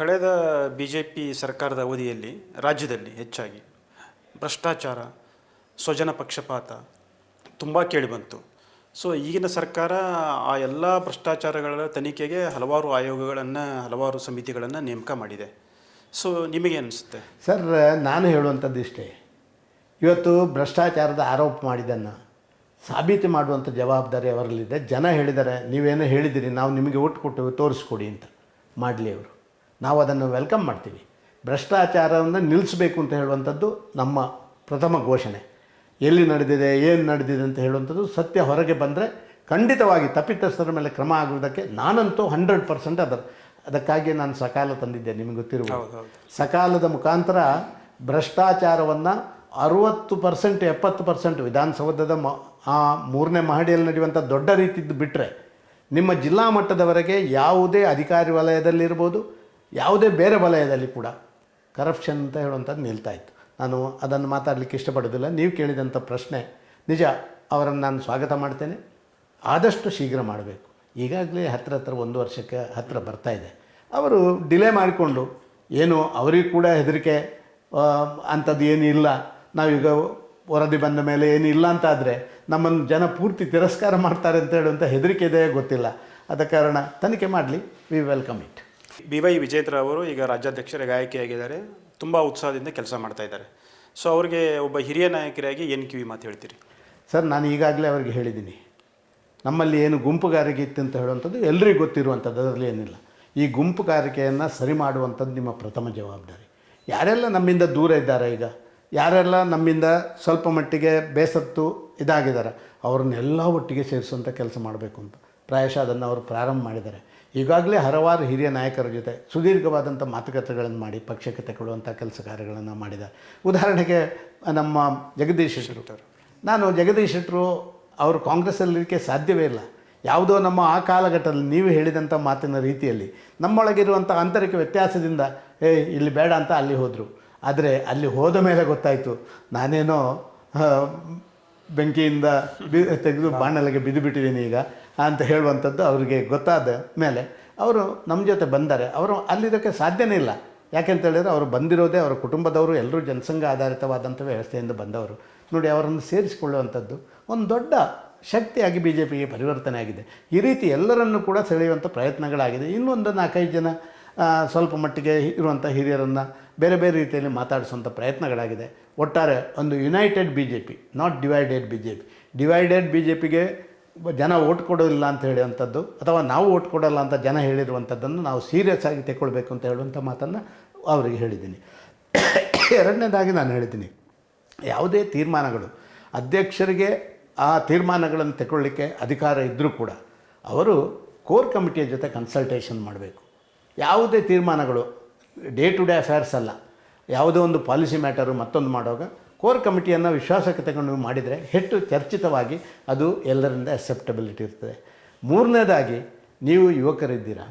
ಕಳೆದ B J P ಸರ್ಕಾರದ ಅವಧಿಯಲ್ಲಿ ರಾಜ್ಯದಲ್ಲಿ ಹೆಚ್ಚಾಗಿ ಭ್ರಷ್ಟಾಚಾರ, ಸ್ವಜನ ಪಕ್ಷಪಾತ ತುಂಬ ಕೇಳಿಬಂತು ಸೊ ಈಗಿನ ಸರ್ಕಾರ ಆ ಎಲ್ಲ ಭ್ರಷ್ಟಾಚಾರಗಳ ತನಿಖೆಗೆ ಹಲವಾರು ಆಯೋಗಗಳನ್ನು, ಹಲವಾರು ಸಮಿತಿಗಳನ್ನು ನೇಮಕ ಮಾಡಿದೆ. ಸೊ ನಿಮಗೆ ಅನಿಸುತ್ತೆ? ಸರ್ ನಾನು ಹೇಳುವಂಥದ್ದು ಇಷ್ಟೇ. ಇವತ್ತು ಭ್ರಷ್ಟಾಚಾರದ ಆರೋಪ ಮಾಡಿದ್ದನ್ನು ಸಾಬೀತು ಮಾಡುವಂಥ ಜವಾಬ್ದಾರಿ ಅವರಲ್ಲಿದೆ. ಜನ ಹೇಳಿದ್ದಾರೆ, ನೀವೇನೋ ಹೇಳಿದ್ದೀರಿ ನಾವು ನಿಮಗೆ ಒಟ್ಟು ಕೊಟ್ಟು ತೋರಿಸ್ಕೊಡಿ ಅಂತ ಮಾಡಲಿ ಅವರು. ನಾವು ಅದನ್ನು ವೆಲ್ಕಮ್ ಮಾಡ್ತೀವಿ. ಭ್ರಷ್ಟಾಚಾರವನ್ನು ನಿಲ್ಲಿಸಬೇಕು ಅಂತ ಹೇಳುವಂಥದ್ದು ನಮ್ಮ ಪ್ರಥಮ ಘೋಷಣೆ. ಎಲ್ಲಿ ನಡೆದಿದೆ ಏನು ನಡೆದಿದೆ ಅಂತ ಹೇಳುವಂಥದ್ದು ಸತ್ಯ ಹೊರಗೆ ಬಂದರೆ ಖಂಡಿತವಾಗಿ ತಪ್ಪಿತಸ್ಥರ ಮೇಲೆ ಕ್ರಮ ಆಗುವುದಕ್ಕೆ ನಾನಂತೂ ಹಂಡ್ರೆಡ್ ಪರ್ಸೆಂಟ್ ಅದರ ಅದಕ್ಕಾಗಿ ನಾನು ಸಕಾಲ ತಂದಿದ್ದೆ ನಿಮಗೆ ಗೊತ್ತಿರುವ ಸಕಾಲದ ಮುಖಾಂತರ ಭ್ರಷ್ಟಾಚಾರವನ್ನು ಅರುವತ್ತು ಪರ್ಸೆಂಟ್ ಎಪ್ಪತ್ತು ಪರ್ಸೆಂಟ್ ವಿಧಾನಸೌಧದ ಮ ಆ ಮೂರನೇ ಮಹಡಿಯಲ್ಲಿ ನಡೆಯುವಂಥ ದೊಡ್ಡ ರೀತಿದ್ದು ಬಿಟ್ಟರೆ ನಿಮ್ಮ ಜಿಲ್ಲಾ ಮಟ್ಟದವರೆಗೆ ಯಾವುದೇ ಅಧಿಕಾರಿ ವಲಯದಲ್ಲಿರ್ಬೋದು ಯಾವುದೇ ಬೇರೆ ವಲಯದಲ್ಲಿ ಕೂಡ ಕರಪ್ಷನ್ ಅಂತ ಹೇಳುವಂಥದ್ದು ನಿಲ್ತಾ ಇತ್ತು. ನಾನು ಅದನ್ನು ಮಾತಾಡಲಿಕ್ಕೆ ಇಷ್ಟಪಡೋದಿಲ್ಲ ನೀವು ಕೇಳಿದಂಥ ಪ್ರಶ್ನೆ ನಿಜ, ಅವರನ್ನು ನಾನು ಸ್ವಾಗತ ಮಾಡ್ತೇನೆ. ಆದಷ್ಟು ಶೀಘ್ರ ಮಾಡಬೇಕು. ಈಗಾಗಲೇ ಹತ್ತಿರ ಹತ್ರ ಒಂದು ವರ್ಷಕ್ಕೆ ಹತ್ತಿರ ಬರ್ತಾ ಇದೆ. ಅವರು ಡಿಲೇ ಮಾಡಿಕೊಂಡು, ಏನು ಅವರಿಗೂ ಕೂಡ ಹೆದರಿಕೆ ಅಂಥದ್ದು ಏನೂ ಇಲ್ಲ. ನಾವೀಗ ವರದಿ ಬಂದ ಮೇಲೆ ಏನು ಇಲ್ಲ ಅಂತ ಆದರೆ ನಮ್ಮನ್ನು ಜನ ಪೂರ್ತಿ ತಿರಸ್ಕಾರ ಮಾಡ್ತಾರೆ ಅಂತ ಹೇಳುವಂಥ ಹೆದರಿಕೆ ಇದೆ ಗೊತ್ತಿಲ್ಲ. ಆದ ಕಾರಣ ತನಿಖೆ ಮಾಡಲಿ. We welcome it B Y Vijendra ಅವರು ಈಗ ರಾಜ್ಯಾಧ್ಯಕ್ಷರ ಗಾಯಕಿಯಾಗಿದ್ದಾರೆ. ತುಂಬ ಉತ್ಸಾಹದಿಂದ ಕೆಲಸ ಮಾಡ್ತಾ ಇದ್ದಾರೆ. ಸೊ ಅವರಿಗೆ ಒಬ್ಬ ಹಿರಿಯ ನಾಯಕರಾಗಿ ಏನು ಕಿವಿ ಮಾತು ಹೇಳ್ತೀರಿ. ಸರ್, ನಾನು ಈಗಾಗಲೇ ಅವ್ರಿಗೆ ಹೇಳಿದ್ದೀನಿ. ನಮ್ಮಲ್ಲಿ ಏನು ಗುಂಪುಗಾರಿಕೆ ಇತ್ತು ಅಂತ ಹೇಳುವಂಥದ್ದು ಎಲ್ಲರಿಗೂ ಗೊತ್ತಿರುವಂಥದ್ದು, ಅದರಲ್ಲಿ ಏನಿಲ್ಲ. ಈ ಗುಂಪುಗಾರಿಕೆಯನ್ನು ಸರಿ ಮಾಡುವಂಥದ್ದು ನಿಮ್ಮ ಪ್ರಥಮ ಜವಾಬ್ದಾರಿ. ಯಾರೆಲ್ಲ ನಮ್ಮಿಂದ ದೂರ ಇದ್ದಾರೆ ಈಗ? ಯಾರೆಲ್ಲ ನಮ್ಮಿಂದ ಸ್ವಲ್ಪ ಮಟ್ಟಿಗೆ ಬೇಸತ್ತು ಇದಾಗಿದ್ದಾರೆ? ಅವ್ರನ್ನೆಲ್ಲ ಒಟ್ಟಿಗೆ ಸೇರಿಸುವಂಥ ಕೆಲಸ ಮಾಡಬೇಕು ಅಂತ. ಪ್ರಾಯಶಃ ಅದನ್ನು ಅವರು ಪ್ರಾರಂಭ ಮಾಡಿದ್ದಾರೆ. ಈಗಾಗಲೇ ಹಲವಾರು ಹಿರಿಯ ನಾಯಕರ ಜೊತೆ ಸುದೀರ್ಘವಾದಂಥ ಮಾತುಕತೆಗಳನ್ನು ಮಾಡಿ ಪಕ್ಷಕ್ಕೆ ತಗೊಳ್ಳುವಂಥ ಕೆಲಸ ಕಾರ್ಯಗಳನ್ನು ಮಾಡಿದ. ಉದಾಹರಣೆಗೆ ನಮ್ಮ ಜಗದೀಶ್ ಶೆಟ್ಟರು. ನಾನು ಜಗದೀಶ್ ಶೆಟ್ಟರು ಅವರು ಕಾಂಗ್ರೆಸ್ಸಲ್ಲಿರಲಿಕ್ಕೆ ಸಾಧ್ಯವೇ ಇಲ್ಲ. ಯಾವುದೋ ನಮ್ಮ ಆ ಕಾಲಘಟ್ಟದಲ್ಲಿ ನೀವು ಹೇಳಿದಂಥ ಮಾತಿನ ರೀತಿಯಲ್ಲಿ ನಮ್ಮೊಳಗಿರುವಂಥ ಆಂತರಿಕ ವ್ಯತ್ಯಾಸದಿಂದ ಏ ಇಲ್ಲಿ ಬೇಡ ಅಂತ ಅಲ್ಲಿ ಹೋದರು. ಆದರೆ ಅಲ್ಲಿ ಹೋದ ಮೇಲೆ ಗೊತ್ತಾಯಿತು. ನಾನೇನೋ ಬೆಂಕಿಯಿಂದ ಬಿ ತೆಗೆದು ಬಾಣಲೆಗೆ ಬಿದ್ದು ಬಿಟ್ಟಿದ್ದೀನಿ ಈಗ. ಅಂತ ಹೇಳುವಂಥದ್ದು ಅವರಿಗೆ ಗೊತ್ತಾದ ಮೇಲೆ ಅವರು ನಮ್ಮ ಜೊತೆ ಬಂದರೆ ಅವರು ಅಲ್ಲಿರೋಕ್ಕೆ ಸಾಧ್ಯನೇ ಇಲ್ಲ. ಯಾಕೆಂತ ಹೇಳಿದರೆ ಅವರು ಬಂದಿರೋದೇ ಅವರ ಕುಟುಂಬದವರು, ಎಲ್ಲರೂ ಜನಸಂಘ ಆಧಾರಿತವಾದಂಥ ವ್ಯವಸ್ಥೆಯಿಂದ ಬಂದವರು. ನೋಡಿ, ಅವರನ್ನು ಸೇರಿಸಿಕೊಳ್ಳುವಂಥದ್ದು ಒಂದು ದೊಡ್ಡ ಶಕ್ತಿಯಾಗಿ ಬಿ ಜೆ ಪಿಗೆ ಪರಿವರ್ತನೆ ಆಗಿದೆ. ಈ ರೀತಿ ಎಲ್ಲರನ್ನು ಕೂಡ ಸೆಳೆಯುವಂಥ ಪ್ರಯತ್ನಗಳಾಗಿದೆ. ಇನ್ನೊಂದು ನಾಲ್ಕೈದು ಜನ ಸ್ವಲ್ಪ ಮಟ್ಟಿಗೆ ಇರುವಂಥ ಹಿರಿಯರನ್ನು ಬೇರೆ ಬೇರೆ ರೀತಿಯಲ್ಲಿ ಮಾತಾಡಿಸುವಂಥ ಪ್ರಯತ್ನಗಳಾಗಿದೆ. ಒಟ್ಟಾರೆ ಒಂದು united B J P not divided B J P divided B J ಪಿಗೆ ಜನ ಓಟ್ ಕೊಡೋದಿಲ್ಲ ಅಂತ ಹೇಳುವಂಥದ್ದು, ಅಥವಾ ನಾವು ಓಟ್ ಕೊಡೋಲ್ಲ ಅಂತ ಜನ ಹೇಳಿರುವಂಥದ್ದನ್ನು ನಾವು ಸೀರಿಯಸ್ ಆಗಿ ತಗೊಳ್ಬೇಕು ಅಂತ ಹೇಳುವಂಥ ಮಾತನ್ನು ಅವರಿಗೆ ಹೇಳಿದ್ದೀನಿ. ಎರಡನೇದಾಗಿ ನಾನು ಹೇಳಿದ್ದೀನಿ, ಯಾವುದೇ ತೀರ್ಮಾನಗಳು, ಅಧ್ಯಕ್ಷರಿಗೆ ಆ ತೀರ್ಮಾನಗಳನ್ನು ತಗೊಳ್ಳಿಕ್ಕೆ ಅಧಿಕಾರ ಇದ್ದರೂ ಕೂಡ ಅವರು ಕೋರ್ ಕಮಿಟಿಯ ಜೊತೆ ಕನ್ಸಲ್ಟೇಷನ್ ಮಾಡಬೇಕು. ಯಾವುದೇ ತೀರ್ಮಾನಗಳು ಡೇ ಟು ಡೇ ಅಫೇರ್ಸ್ ಅಲ್ಲ, ಯಾವುದೇ ಒಂದು ಪಾಲಿಸಿ ಮ್ಯಾಟರು ಮತ್ತೊಂದು ಮಾಡುವಾಗ ಕೋರ್ ಕಮಿಟಿಯನ್ನು ವಿಶ್ವಾಸಕ್ಕೆ ತಗೊಂಡು ಮಾಡಿದರೆ ಹೆಚ್ಚು ಚರ್ಚಿತವಾಗಿ ಅದು ಎಲ್ಲರಿಂದ ಅಕ್ಸೆಪ್ಟಬಿಲಿಟಿ ಇರ್ತದೆ. ಮೂರನೇದಾಗಿ, ನೀವು ಯುವಕರಿದ್ದೀರಾ?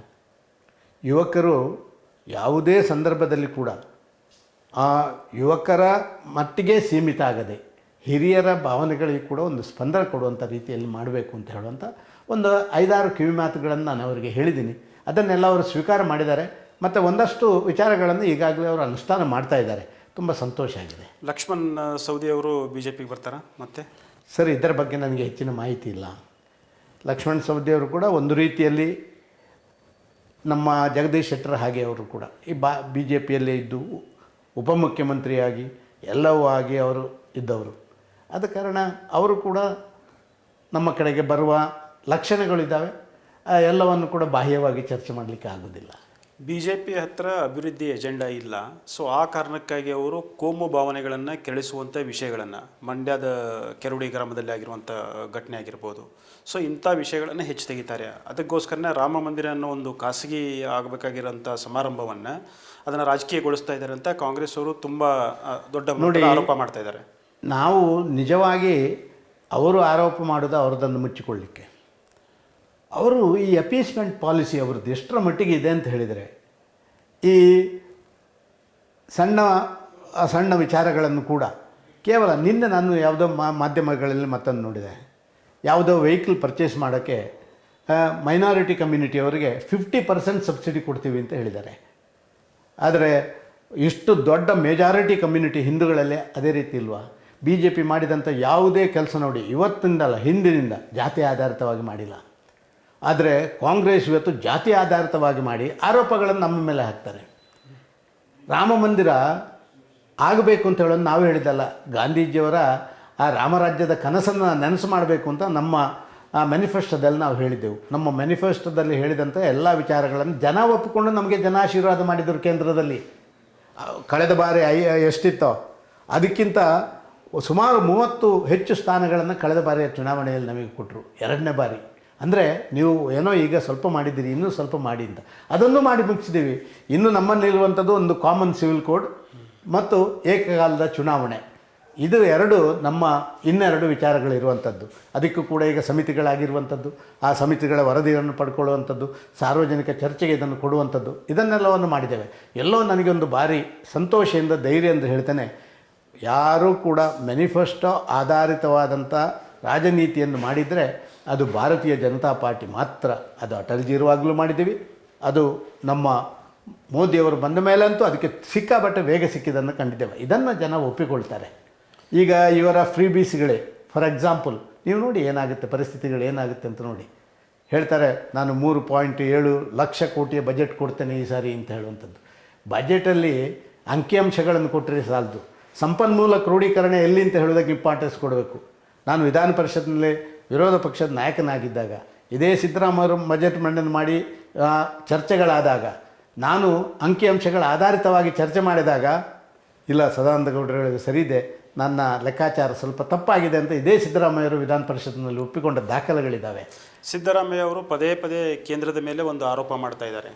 ಯುವಕರು ಯಾವುದೇ ಸಂದರ್ಭದಲ್ಲಿ ಕೂಡ ಆ ಯುವಕರ ಮಟ್ಟಿಗೆ ಸೀಮಿತ ಆಗದೆ, ಹಿರಿಯರ ಭಾವನೆಗಳಿಗೆ ಕೂಡ ಒಂದು ಸ್ಪಂದನೆ ಕೊಡುವಂಥ ರೀತಿಯಲ್ಲಿ ಮಾಡಬೇಕು ಅಂತ ಹೇಳುವಂಥ ಒಂದು ಐದಾರು ಕಿವಿ ಮಾತುಗಳನ್ನು ನಾನು ಅವರಿಗೆ ಹೇಳಿದ್ದೀನಿ. ಅದನ್ನೆಲ್ಲ ಅವರು ಸ್ವೀಕಾರ ಮಾಡಿದ್ದಾರೆ. ಮತ್ತು ಒಂದಷ್ಟು ವಿಚಾರಗಳನ್ನು ಈಗಾಗಲೇ ಅವರು ಅನುಷ್ಠಾನ ಮಾಡ್ತಾ ಇದ್ದಾರೆ. ತುಂಬ ಸಂತೋಷ ಆಗಿದೆ. ಲಕ್ಷ್ಮಣ್ ಸೌದಿ ಅವರು ಬಿ ಜೆ ಪಿಗೆ ಬರ್ತಾರಾ ಮತ್ತೆ? ಸರ್ ಇದರ ಬಗ್ಗೆ ನನಗೆ ಹೆಚ್ಚಿನ ಮಾಹಿತಿ ಇಲ್ಲ. ಲಕ್ಷ್ಮಣ್ ಸವದಿಯವರು ಕೂಡ ಒಂದು ರೀತಿಯಲ್ಲಿ ನಮ್ಮ ಜಗದೀಶ್ ಶೆಟ್ಟರ್ ಹಾಗೆ ಅವರು ಕೂಡ. ಈ ಬಾ ಬಿ ಜೆ ಪಿಯಲ್ಲೇ ಇದ್ದು ಉಪಮುಖ್ಯಮಂತ್ರಿಯಾಗಿ ಎಲ್ಲವೂ ಆಗಿ ಅವರು ಇದ್ದವರು. ಆದ ಕಾರಣ ಅವರು ಕೂಡ ನಮ್ಮ ಕಡೆಗೆ ಬರುವ ಲಕ್ಷಣಗಳಿದ್ದಾವೆ. ಆ ಎಲ್ಲವನ್ನು ಕೂಡ ಬಾಹ್ಯವಾಗಿ ಚರ್ಚೆ ಮಾಡಲಿಕ್ಕೆ ಆಗೋದಿಲ್ಲ ಬಿ ಜೆ ಪಿ ಹತ್ರ ಅಭಿವೃದ್ಧಿ ಎಜೆಂಡಾ ಇಲ್ಲ. ಸೊ ಆ ಕಾರಣಕ್ಕಾಗಿ ಅವರು ಕೋಮು ಭಾವನೆಗಳನ್ನು ಕೆಳಿಸುವಂಥ ವಿಷಯಗಳನ್ನು ಮಂಡ್ಯದ ಕೆರುಡಿ ಗ್ರಾಮದಲ್ಲಿ ಆಗಿರುವಂಥ ಘಟನೆ ಆಗಿರ್ಬೋದು. ಸೊ ಇಂಥ ವಿಷಯಗಳನ್ನು ಹೆಚ್ಚು ತೆಗಿತಾರೆ. ಅದಕ್ಕೋಸ್ಕರನೇ ರಾಮ ಮಂದಿರ ಅನ್ನೋ ಒಂದು ಖಾಸಗಿ ಆಗಬೇಕಾಗಿರೋಂಥ ಸಮಾರಂಭವನ್ನು ಅದನ್ನು ರಾಜಕೀಯಗೊಳಿಸ್ತಾ ಇದ್ದಾರೆ ಅಂತ ಕಾಂಗ್ರೆಸ್ ಅವರು ತುಂಬ ದೊಡ್ಡ ಆರೋಪ ಮಾಡ್ತಾ ಇದ್ದಾರೆ. ನಾವು ನಿಜವಾಗಿ ಅವರು ಆರೋಪ ಮಾಡೋದು ಅವ್ರದ್ದನ್ನು ಮುಚ್ಚಿಕೊಳ್ಳಿಕ್ಕೆ. ಅವರು ಈ ಅಪೀಸ್ಮೆಂಟ್ ಪಾಲಿಸಿ ಅವ್ರದ್ದು ಎಷ್ಟರ ಮಟ್ಟಿಗೆ ಇದೆ ಅಂತ ಹೇಳಿದರೆ, ಈ ಸಣ್ಣ ಸಣ್ಣ ವಿಚಾರಗಳನ್ನು ಕೂಡ ಕೇವಲ ನಿನ್ನೆ ನಾನು ಯಾವುದೋ ಮಾಧ್ಯಮಗಳಲ್ಲಿ ಮತ್ತೊಂದು ನೋಡಿದೆ. ಯಾವುದೋ ವೆಹಿಕಲ್ ಪರ್ಚೇಸ್ ಮಾಡೋಕ್ಕೆ ಮೈನಾರಿಟಿ ಕಮ್ಯುನಿಟಿಯವರಿಗೆ ಫಿಫ್ಟಿ ಪರ್ಸೆಂಟ್ ಸಬ್ಸಿಡಿ ಕೊಡ್ತೀವಿ ಅಂತ ಹೇಳಿದ್ದಾರೆ. ಆದರೆ ಇಷ್ಟು ದೊಡ್ಡ ಮೆಜಾರಿಟಿ ಕಮ್ಯುನಿಟಿ ಹಿಂದೂಗಳಲ್ಲೇ ಅದೇ ರೀತಿ ಇಲ್ವಾ? ಬಿ ಜೆ ಪಿ ಮಾಡಿದಂಥ ಯಾವುದೇ ಕೆಲಸ ನೋಡಿ ಇವತ್ತಿಂದಲ್ಲ, ಹಿಂದಿನಿಂದ ಜಾತಿ ಆಧಾರಿತವಾಗಿ ಮಾಡಿಲ್ಲ. ಆದರೆ ಕಾಂಗ್ರೆಸ್ ಇವತ್ತು ಜಾತಿ ಆಧಾರಿತವಾಗಿ ಮಾಡಿ ಆರೋಪಗಳನ್ನು ನಮ್ಮ ಮೇಲೆ ಹಾಕ್ತಾರೆ. ರಾಮ ಮಂದಿರ ಆಗಬೇಕು ಅಂತ ಹೇಳೋದು ನಾವು ಹೇಳಿದ್ದಲ್ಲ. ಗಾಂಧೀಜಿಯವರ ಆ ರಾಮರಾಜ್ಯದ ಕನಸನ್ನು ನೆನಸು ಮಾಡಬೇಕು ಅಂತ ನಮ್ಮ ಆ ಮ್ಯಾನಿಫೆಸ್ಟೋದಲ್ಲಿ ನಾವು ಹೇಳಿದ್ದೆವು. ನಮ್ಮ ಮ್ಯಾನಿಫೆಸ್ಟೋದಲ್ಲಿ ಹೇಳಿದಂಥ ಎಲ್ಲ ವಿಚಾರಗಳನ್ನು ಜನ ಒಪ್ಪಿಕೊಂಡು ನಮಗೆ ಜನ ಆಶೀರ್ವಾದ ಮಾಡಿದರು ಕೇಂದ್ರದಲ್ಲಿ. ಕಳೆದ ಬಾರಿ ಐ, ಎಷ್ಟಿತ್ತೋ ಅದಕ್ಕಿಂತ ಸುಮಾರು ಮೂವತ್ತು ಹೆಚ್ಚು ಸ್ಥಾನಗಳನ್ನು ಕಳೆದ ಬಾರಿಯ ಚುನಾವಣೆಯಲ್ಲಿ ನಮಗೆ ಕೊಟ್ಟರು ಎರಡನೇ ಬಾರಿ. ಅಂದರೆ ನೀವು ಏನೋ ಈಗ ಸ್ವಲ್ಪ ಮಾಡಿದ್ದೀರಿ, ಇನ್ನೂ ಸ್ವಲ್ಪ ಮಾಡಿ ಅಂತ. ಅದನ್ನು ಮಾಡಿ ಮುಗಿಸಿದ್ದೀವಿ. ಇನ್ನು ನಮ್ಮಲ್ಲಿರುವಂಥದ್ದು ಒಂದು ಕಾಮನ್ ಸಿವಿಲ್ ಕೋಡ್ ಮತ್ತು ಏಕಕಾಲದ ಚುನಾವಣೆ. ಇದು ಎರಡು ನಮ್ಮ ಇನ್ನೆರಡು ವಿಚಾರಗಳಿರುವಂಥದ್ದು. ಅದಕ್ಕೂ ಕೂಡ ಈಗ ಸಮಿತಿಗಳಾಗಿರುವಂಥದ್ದು, ಆ ಸಮಿತಿಗಳ ವರದಿಯನ್ನು ಪಡ್ಕೊಳ್ಳುವಂಥದ್ದು, ಸಾರ್ವಜನಿಕ ಚರ್ಚೆಗೆ ಇದನ್ನು ಕೊಡುವಂಥದ್ದು, ಇದನ್ನೆಲ್ಲವನ್ನು ಮಾಡಿದ್ದೇವೆ. ಎಲ್ಲೋ ನನಗೊಂದು ಭಾರಿ ಸಂತೋಷದಿಂದ, ಧೈರ್ಯ ಎಂದು ಹೇಳ್ತೇನೆ, ಯಾರೂ ಕೂಡ ಮ್ಯಾನಿಫೆಸ್ಟೋ ಆಧಾರಿತವಾದಂಥ ರಾಜನೀತಿಯನ್ನು ಮಾಡಿದರೆ ಅದು ಭಾರತೀಯ ಜನತಾ ಪಾರ್ಟಿ ಮಾತ್ರ. ಅದು ಅಟಲ್ಜಿ ಇರುವಾಗಲೂ ಮಾಡಿದ್ದೀವಿ. ಅದು ನಮ್ಮ ಮೋದಿಯವರು ಬಂದ ಮೇಲಂತೂ ಅದಕ್ಕೆ ಸಿಕ್ಕಾಬಟ್ಟೆ ವೇಗ ಸಿಕ್ಕಿದ್ದನ್ನು ಕಂಡಿದ್ದೇವೆ. ಇದನ್ನು ಜನ ಒಪ್ಪಿಕೊಳ್ತಾರೆ. ಈಗ ಇವರ ಫ್ರೀ ಬೀಸ್ಗಳೇ ಫಾರ್ ಎಕ್ಸಾಂಪಲ್, ನೀವು ನೋಡಿ ಏನಾಗುತ್ತೆ, ಪರಿಸ್ಥಿತಿಗಳು ಏನಾಗುತ್ತೆ ಅಂತ ನೋಡಿ. ಹೇಳ್ತಾರೆ, ನಾನು ಮೂರು ಪಾಯಿಂಟ್ ಏಳು ಲಕ್ಷ ಕೋಟಿಯ ಬಜೆಟ್ ಕೊಡ್ತೇನೆ ಈ ಸಾರಿ ಅಂತ ಹೇಳುವಂಥದ್ದು. ಬಜೆಟಲ್ಲಿ ಅಂಕಿಅಂಶಗಳನ್ನು ಕೊಟ್ಟರೆ ಸಾಲದು. ಸಂಪನ್ಮೂಲ ಕ್ರೋಢೀಕರಣ ಎಲ್ಲಿ ಅಂತ ಹೇಳೋದಕ್ಕೆ ಇಂಪಾರ್ಟೆನ್ಸ್ ಕೊಡಬೇಕು ನಾನು ವಿಧಾನ ಪರಿಷತ್ನಲ್ಲಿ ವಿರೋಧ ಪಕ್ಷದ ನಾಯಕನಾಗಿದ್ದಾಗ, ಇದೇ ಸಿದ್ದರಾಮಯ್ಯ ಬಜೆಟ್ ಮಂಡನೆ ಮಾಡಿ ಚರ್ಚೆಗಳಾದಾಗ, ನಾನು ಅಂಕಿಅಂಶಗಳ ಆಧಾರಿತವಾಗಿ ಚರ್ಚೆ ಮಾಡಿದಾಗ, ಇಲ್ಲ ಸದಾನಂದ ಗೌಡರು ಸರಿ ಇದೆ, ನನ್ನ ಲೆಕ್ಕಾಚಾರ ಸ್ವಲ್ಪ ತಪ್ಪಾಗಿದೆ ಅಂತ ಇದೇ ಸಿದ್ದರಾಮಯ್ಯವರು ವಿಧಾನ ಪರಿಷತ್ನಲ್ಲಿ ಒಪ್ಪಿಕೊಂಡ ದಾಖಲೆಗಳಿದ್ದಾವೆ. ಸಿದ್ದರಾಮಯ್ಯ ಅವರು ಪದೇ ಪದೇ ಕೇಂದ್ರದ ಮೇಲೆ ಒಂದು ಆರೋಪ ಮಾಡ್ತಾ ಇದ್ದಾರೆ.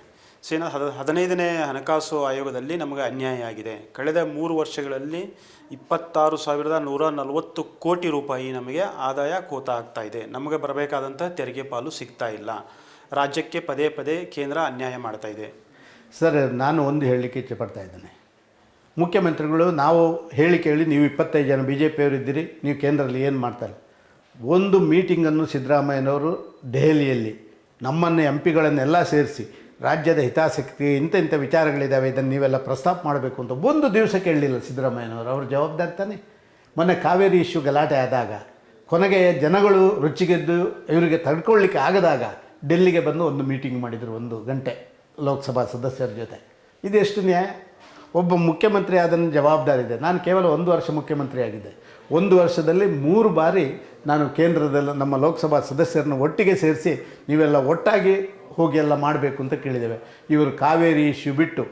ಸೇನಾ ಹದ ಹದಿನೈದನೇ ಹಣಕಾಸು ಆಯೋಗದಲ್ಲಿ ನಮಗೆ ಅನ್ಯಾಯ ಆಗಿದೆ. ಕಳೆದ ಮೂರು ವರ್ಷಗಳಲ್ಲಿ ಇಪ್ಪತ್ತಾರು ಸಾವಿರದ ನೂರ ನಲವತ್ತು ಕೋಟಿ ರೂಪಾಯಿ ನಮಗೆ ಆದಾಯ ಕೋತ ಆಗ್ತಾ ಇದೆ. ನಮಗೆ ಬರಬೇಕಾದಂಥ ತೆರಿಗೆ ಪಾಲು ಸಿಗ್ತಾ ಇಲ್ಲ. ರಾಜ್ಯಕ್ಕೆ ಪದೇ ಪದೇ ಕೇಂದ್ರ ಅನ್ಯಾಯ ಮಾಡ್ತಾ ಇದೆ. ಸರ್, ನಾನು ಒಂದು ಹೇಳಲಿಕ್ಕೆ ಇಚ್ಛೆಪಡ್ತಾ ಇದ್ದೇನೆ. ಮುಖ್ಯಮಂತ್ರಿಗಳು, ನಾವು ಹೇಳಿ ಕೇಳಿ ನೀವು ಇಪ್ಪತ್ತೈದು ಜನ ಬಿ ಜೆ ಪಿಯವರು ಇದ್ದೀರಿ, ನೀವು ಕೇಂದ್ರದಲ್ಲಿ ಏನು ಮಾಡ್ತಾರೆ? ಒಂದು ಮೀಟಿಂಗನ್ನು ಸಿದ್ದರಾಮಯ್ಯನವರು ದೆಹಲಿಯಲ್ಲಿ ನಮ್ಮನ್ನು ಎಂ ಪಿಗಳನ್ನೆಲ್ಲ ಸೇರಿಸಿ ರಾಜ್ಯದ ಹಿತಾಸಕ್ತಿ, ಇಂಥ ಇಂಥ ವಿಚಾರಗಳಿದ್ದಾವೆ ಇದನ್ನು ನೀವೆಲ್ಲ ಪ್ರಸ್ತಾಪ ಮಾಡಬೇಕು ಅಂತ ಒಂದು ದಿವಸ ಕೇಳಲಿಲ್ಲ ಸಿದ್ದರಾಮಯ್ಯನವರು. ಅವ್ರ ಜವಾಬ್ದಾರಿ ತಾನೆ. ಮೊನ್ನೆ ಕಾವೇರಿ ಇಶ್ಯೂ ಗಲಾಟೆ ಆದಾಗ, ಕೊನೆಗೆ ಜನಗಳು ರುಚಿಗೆದ್ದು ಇವರಿಗೆ ತಡ್ಕೊಳ್ಳಿಕ್ಕೆ ಆಗದಾಗ ಡೆಲ್ಲಿಗೆ ಬಂದು ಒಂದು ಮೀಟಿಂಗ್ ಮಾಡಿದರು ಒಂದು ಗಂಟೆ ಲೋಕಸಭಾ ಸದಸ್ಯರ ಜೊತೆ. ಇದೆಷ್ಟು ನ್ಯಾಯ? ಒಬ್ಬ ಮುಖ್ಯಮಂತ್ರಿ ಅದನ್ನು ಜವಾಬ್ದಾರಿ ಇದೆ ನಾನು ಕೇವಲ ಒಂದು ವರ್ಷ ಮುಖ್ಯಮಂತ್ರಿ ಆಗಿದ್ದೆ ಒಂದು ವರ್ಷದಲ್ಲಿ ಮೂರು ಬಾರಿ ನಾನು ಕೇಂದ್ರದಲ್ಲಿ ನಮ್ಮ ಲೋಕಸಭಾ ಸದಸ್ಯರನ್ನು ಒಟ್ಟಿಗೆ ಸೇರಿಸಿ ನೀವೆಲ್ಲ ಒಟ್ಟಾಗಿ ಹೋಗಿ ಎಲ್ಲ ಮಾಡಬೇಕು ಅಂತ ಕೇಳಿದ್ದೇವೆ. ಇವರು ಕಾವೇರಿ ಇಶ್ಯೂ ಬಿಟ್ಟು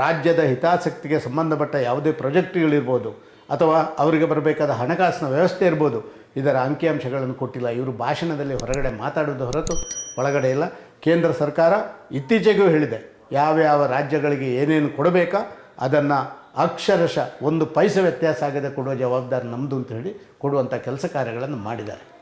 ರಾಜ್ಯದ ಹಿತಾಸಕ್ತಿಗೆ ಸಂಬಂಧಪಟ್ಟ ಯಾವುದೇ ಪ್ರಾಜೆಕ್ಟ್ಗಳಿರ್ಬೋದು ಅಥವಾ ಅವರಿಗೆ ಬರಬೇಕಾದ ಹಣಕಾಸಿನ ವ್ಯವಸ್ಥೆ ಇರ್ಬೋದು, ಇದರ ಅಂಕಿಅಂಶಗಳನ್ನು ಕೊಟ್ಟಿಲ್ಲ. ಇವರು ಭಾಷಣದಲ್ಲಿ ಹೊರಗಡೆ ಮಾತಾಡೋದು ಹೊರತು ಒಳಗಡೆ ಇಲ್ಲ. ಕೇಂದ್ರ ಸರ್ಕಾರ ಇತ್ತೀಚೆಗೂ ಹೇಳಿದೆ, ಯಾವ್ಯಾವ ರಾಜ್ಯಗಳಿಗೆ ಏನೇನು ಕೊಡಬೇಕಾ ಅದನ್ನು ಅಕ್ಷರಶಃ ಒಂದು ಪೈಸೆ ವ್ಯತ್ಯಾಸ ಆಗದೆ ಕೊಡುವ ಜವಾಬ್ದಾರಿ ನಮ್ಮದು ಅಂತ ಹೇಳಿ ಕೊಡುವಂಥ ಕೆಲಸ ಕಾರ್ಯಗಳನ್ನು ಮಾಡಿದ್ದಾರೆ.